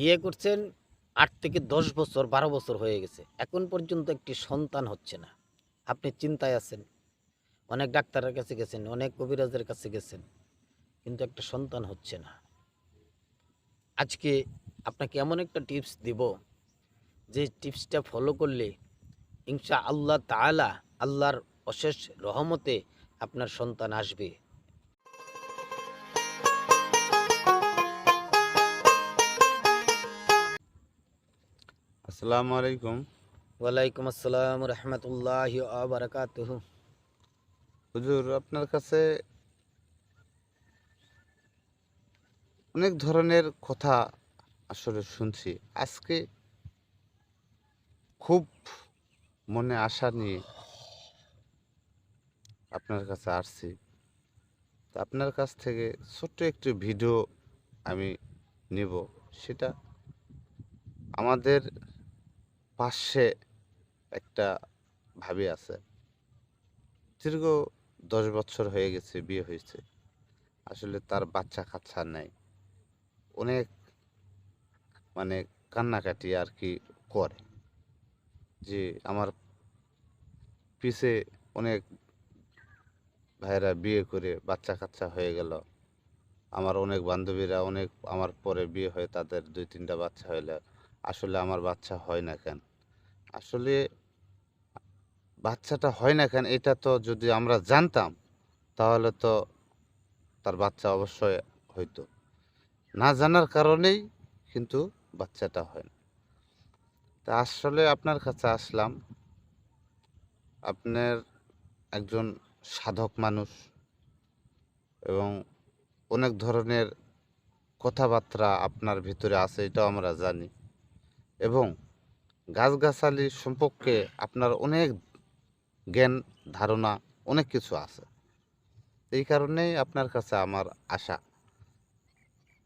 বিয়ে করছেন, আট থেকে দশ বছর, বারো বছর হয়ে গেছে। এখন পর্যন্ত একটি সন্তান হচ্ছে না। আপনি চিন্তায় আছেন। অনেক ডাক্তারের কাছে গেছেন, অনেক কবিরাজের কাছে গেছেন, কিন্তু একটা সন্তান হচ্ছে না। আজকে আপনাকে এমন একটা টিপস দিব, যে টিপসটা ফলো করলে ইনশা আল্লাহ তাআলা আল্লাহর অশেষ রহমতে আপনার সন্তান আসবে। আসসালামু আলাইকুম। ওয়ালাইকুম আসসালাম রহমতুল্লাহ বারাকাতুহ। হুজুর আপনার কাছে অনেক ধরনের কথা আসলে শুনছি। আজকে খুব মনে আশা নিয়ে আপনার কাছে আসছি। তা আপনার কাছ থেকে ছোট্ট একটি ভিডিও আমি নেব। সেটা আমাদের পাশে একটা ভাবি আছে। দীর্ঘ দশ বছর হয়ে গেছে, বিয়ে হয়েছে। আসলে তার বাচ্চা কাচ্চা নাই। অনেক মানে কান্নাকাটি আর কি করে। যে আমার পিছে অনেক ভাইয়েরা বিয়ে করে বাচ্চা কাচ্চা হয়ে গেল। আমার অনেক বান্ধবীরা অনেক আমার পরে বিয়ে হয়ে, তাদের দুই তিনটা বাচ্চা হইলে। আসলে আমার বাচ্চা হয় না কেন? আসলে বাচ্চাটা হয় না কেন, এটা তো যদি আমরা জানতাম, তাহলে তো তার বাচ্চা অবশ্যই হইতো। না জানার কারণেই কিন্তু বাচ্চাটা হয় না। তা আসলে আপনার কাছে আসলাম, আপনার একজন সাধক মানুষ এবং অনেক ধরনের কথাবার্তা আপনার ভিতরে আছে, এটাও আমরা জানি। এবং গাছগাছালি সম্পর্কে আপনার অনেক জ্ঞান, ধারণা, অনেক কিছু আছে। এই কারণেই আপনার কাছে আমার আশা।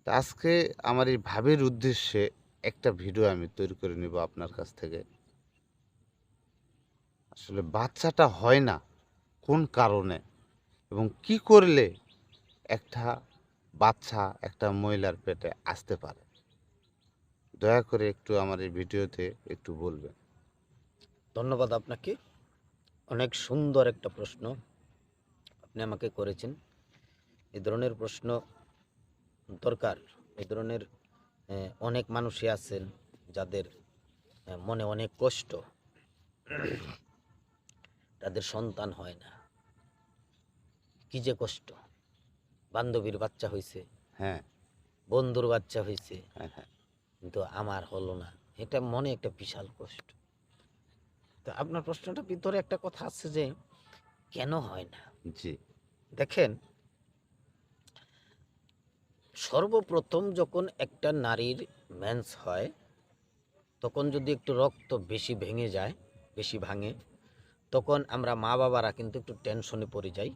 তা আজকে আমার এই ভাবের উদ্দেশ্যে একটা ভিডিও আমি তৈরি করে নিব আপনার কাছ থেকে। আসলে বাচ্চাটা হয় না কোন কারণে এবং কি করলে একটা বাচ্চা একটা মহিলার পেটে আসতে পারে? দয়া করে একটু আমার এই ভিডিওতে একটু বলবেন। ধন্যবাদ আপনাকে। অনেক সুন্দর একটা প্রশ্ন আপনি আমাকে করেছেন। এই ধরনের প্রশ্ন দরকার। এই ধরনের অনেক মানুষই আছেন যাদের মনে অনেক কষ্ট। তাদের সন্তান হয় না। কি যে কষ্ট। বান্ধবীর বাচ্চা হয়েছে হ্যাঁ। বন্ধুর বাচ্চা হয়েছে হ্যাঁ হ্যাঁ। কিন্তু আমার হলো না। এটা মনে একটা বিশাল কষ্ট। তো আপনার প্রশ্নটা ভিতরে একটা কথা আছে যে কেন হয় না? জি। দেখেন সর্বপ্রথম যখন একটা নারীর মেন্স হয় তখন যদি একটু রক্ত বেশি ভেঙে যায় বেশি ভাঙে তখন আমরা মা বাবারা কিন্তু একটু টেনশনে পড়ে যাই।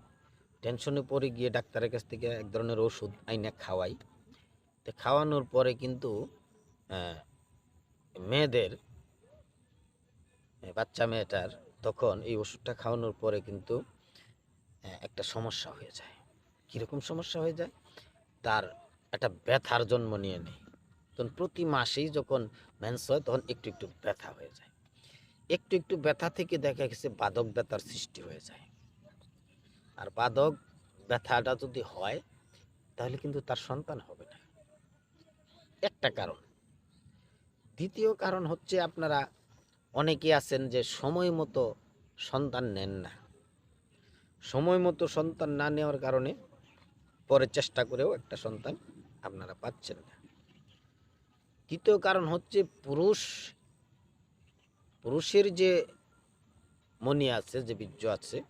টেনশনে পড়ে গিয়ে ডাক্তারের কাছ থেকে এক ধরনের ওষুধ আইনে খাওয়াই। তো খাওয়ানোর পরে কিন্তু মেয়েদের, বাচ্চা মেয়েটার তখন এই ওষুধটা খাওয়ানোর পরে কিন্তু একটা সমস্যা হয়ে যায়। কীরকম সমস্যা হয়ে যায়? তার একটা ব্যথার জন্ম নিয়ে নেয়। তখন প্রতি মাসেই যখন মেন্স হয়, তখন একটু একটু ব্যথা হয়ে যায়। একটু একটু ব্যথা থেকে দেখা গেছে বাদক ব্যথার সৃষ্টি হয়ে যায়। আর বাদক ব্যথাটা যদি হয়, তাহলে কিন্তু তার সন্তান হবে না। একটা কারণ। দ্বিতীয় কারণ হচ্ছে আপনারা অনেকে আছেন যে সময় মতো সন্তান নেন না। সময় মতো সন্তান না নেওয়ার কারণে পরে চেষ্টা করেও একটা সন্তান আপনারা পাচ্ছেন না। তৃতীয় কারণ হচ্ছে পুরুষ, পুরুষের যে মনি আছে, যে বীর্য আছে,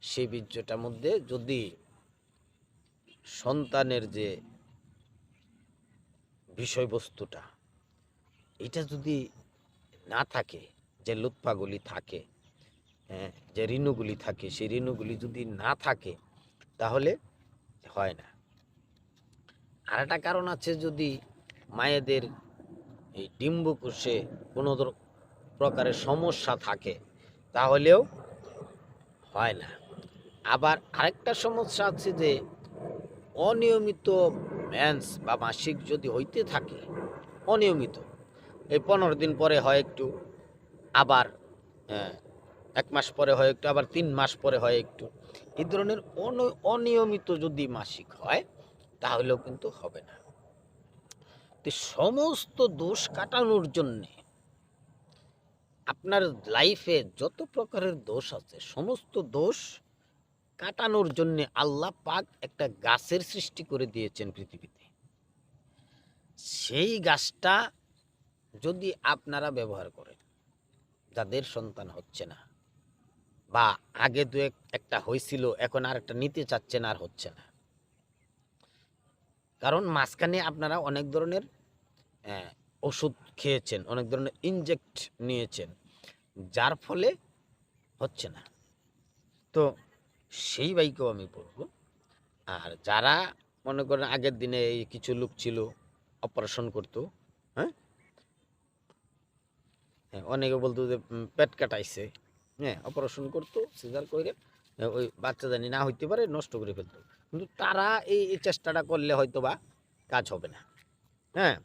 সেই বীর্যটার মধ্যে যদি সন্তানের যে বিষয়বস্তুটা এটা যদি না থাকে যে লুৎফাগুলি থাকে হ্যাঁ, যে ঋণগুলি থাকে সেই ঋণগুলি যদি না থাকে তাহলে হয় না। আর একটা কারণ আছে যদি মায়েদের এই ডিম্বকোষে কোনো প্রকারের সমস্যা থাকে তাহলেও হয় না। আবার আরেকটা সমস্যা আছে যে অনিয়মিত ম্যান্স বা মাসিক যদি হইতে থাকে অনিয়মিত এই পনেরো দিন পরে হয় একটু আবার হ্যাঁ, এক মাস পরে হয় একটু আবার তিন মাস পরে হয় একটু। এই ধরনের অন- অনিয়মিত যদি মাসিক হয় তাহলেও কিন্তু হবে না। তো সমস্ত দোষ কাটানোর জন্যে আপনার লাইফে যত প্রকারের দোষ আছে সমস্ত দোষ কাটানোর জন্যে আল্লাহ পাক একটা গাছের সৃষ্টি করে দিয়েছেন পৃথিবীতে। সেই গাছটা যদি আপনারা ব্যবহার করেন, যাদের সন্তান হচ্ছে না, বা আগে দু এক, একটা হয়েছিল এখন আর একটা নিতে চাচ্ছেন আর হচ্ছে না। কারণ মাঝখানে আপনারা অনেক ধরনের ওষুধ খেয়েছেন, অনেক ধরনের ইনজেক্ট নিয়েছেন, যার ফলে হচ্ছে না। তো সেই বাইকেও আমি বলব আর যারা মনে করেন আগের দিনে এই কিছু লোক ছিল, অপারেশন করতো হ্যাঁ? হ্যাঁ, অনেকে বলতো যে পেট কাটাইছে। হ্যাঁ অপারেশন করতো সিজার করে ওই বাচ্চা জানি না হইতে পারে নষ্ট করে ফেলতো। কিন্তু তারা এই চেষ্টাটা করলে হয়তো বা কাজ হবে না। হ্যাঁ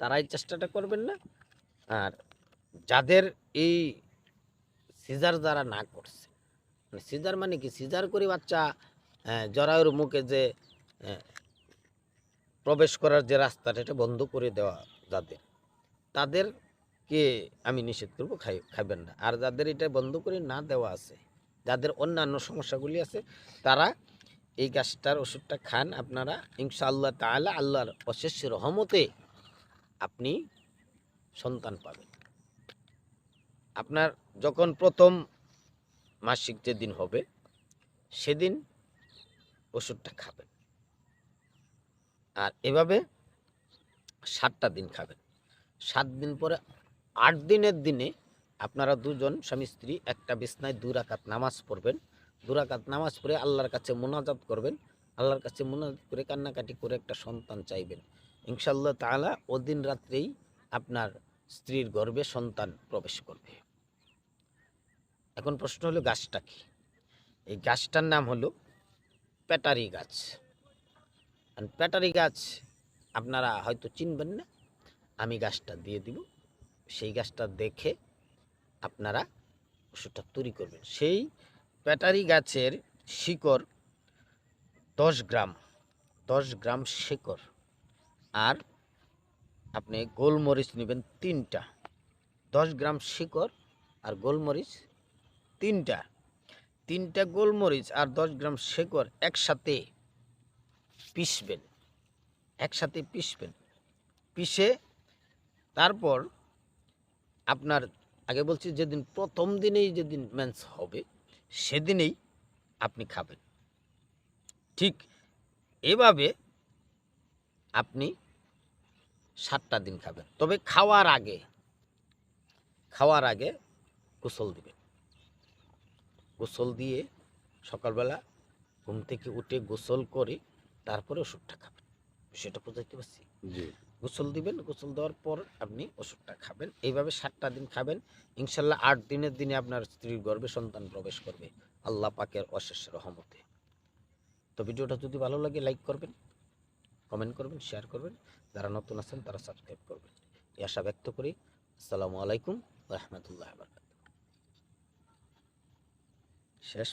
তারা এই চেষ্টাটা করবেন না। আর যাদের এই সিজার যারা না করছে মানে সিজার মানে কি? সিজার করে বাচ্চা জরায়ুর মুখে যে প্রবেশ করার যে রাস্তাটা এটা বন্ধ করে দেওয়া যাদের তাদেরকে আমি নিষেধ করব, খাই খাবেন না। আর যাদের এটা বন্ধ করে না দেওয়া আছে, যাদের অন্যান্য সমস্যাগুলি আছে, তারা এই গাছটার ওষুধটা খান। আপনারা ইনশাআল্লাহ তাআলা আল্লাহর অশেষ রহমতে আপনি সন্তান পাবেন। আপনার যখন প্রথম মাসিক যেদিন হবে, সেদিন ওষুধটা খাবেন। আর এভাবে সাতটা দিন খাবেন। সাত দিন পরে আট দিনের দিনে আপনারা দুজন স্বামী স্ত্রী একটা বিছনায় দু রাকাত নামাজ পড়বেন। দু রাকাত নামাজ পড়ে আল্লাহর কাছে মোনাজাত করবেন। আল্লাহর কাছে মোনাজাত করে কান্নাকাটি করে একটা সন্তান চাইবেন। ইনশাল্লাহ তাআলা ওদিন রাত্রেই আপনার স্ত্রীর গর্ভে সন্তান প্রবেশ করবে। এখন প্রশ্ন হলো, গাছটা কি? এই গাছটার নাম হলো প্যাটারি গাছ। প্যাটারি গাছ আপনারা হয়তো চিনবেন না। আমি গাছটা দিয়ে দিব। সেই গাছটা দেখে আপনারা ওষুধটা তৈরি করবেন। সেই প্যাটারি গাছের শিকড় দশ গ্রাম দশ গ্রাম শিকড়। আর আপনি গোলমরিচ নেবেন তিনটা। দশ গ্রাম শিকড় আর গোলমরিচ তিনটা। তিনটা গোলমরিচ আর দশ গ্রাম শেকড় একসাথে পিষবেন। একসাথে পিষবেন। পিষে তারপর আপনার আগে বলছি যেদিন প্রথম দিনেই যেদিন মেন্স হবে, সেদিনেই আপনি খাবেন। ঠিক এভাবে আপনি সাতটা দিন খাবেন। তবে খাওয়ার আগে খাওয়ার আগে গোসল দিবেন। গোসল দিয়ে সকালবেলা ঘুম থেকে উঠে গোসল করে তারপরে ওষুধটা খাবেন। সেটা বোঝাইতে পারছি? গোসল দিবেন, গোসল দেওয়ার পর আপনি ওষুধটা খাবেন। এইভাবে সাতটা দিন খাবেন। ইনশাল্লাহ আট দিনের দিনে আপনার স্ত্রীর গর্ভে সন্তান প্রবেশ করবে, আল্লাহ পাকের অশেষ রহমতে। তো ভিডিওটা যদি ভালো লাগে, লাইক করবেন, কমেন্ট করবেন, শেয়ার করবেন। যারা নতুন আছেন, তারা সাবস্ক্রাইব করবেন। এই আশা ব্যক্ত করি, আসসালামু আলাইকুম রহমতুল্লাহ শেষ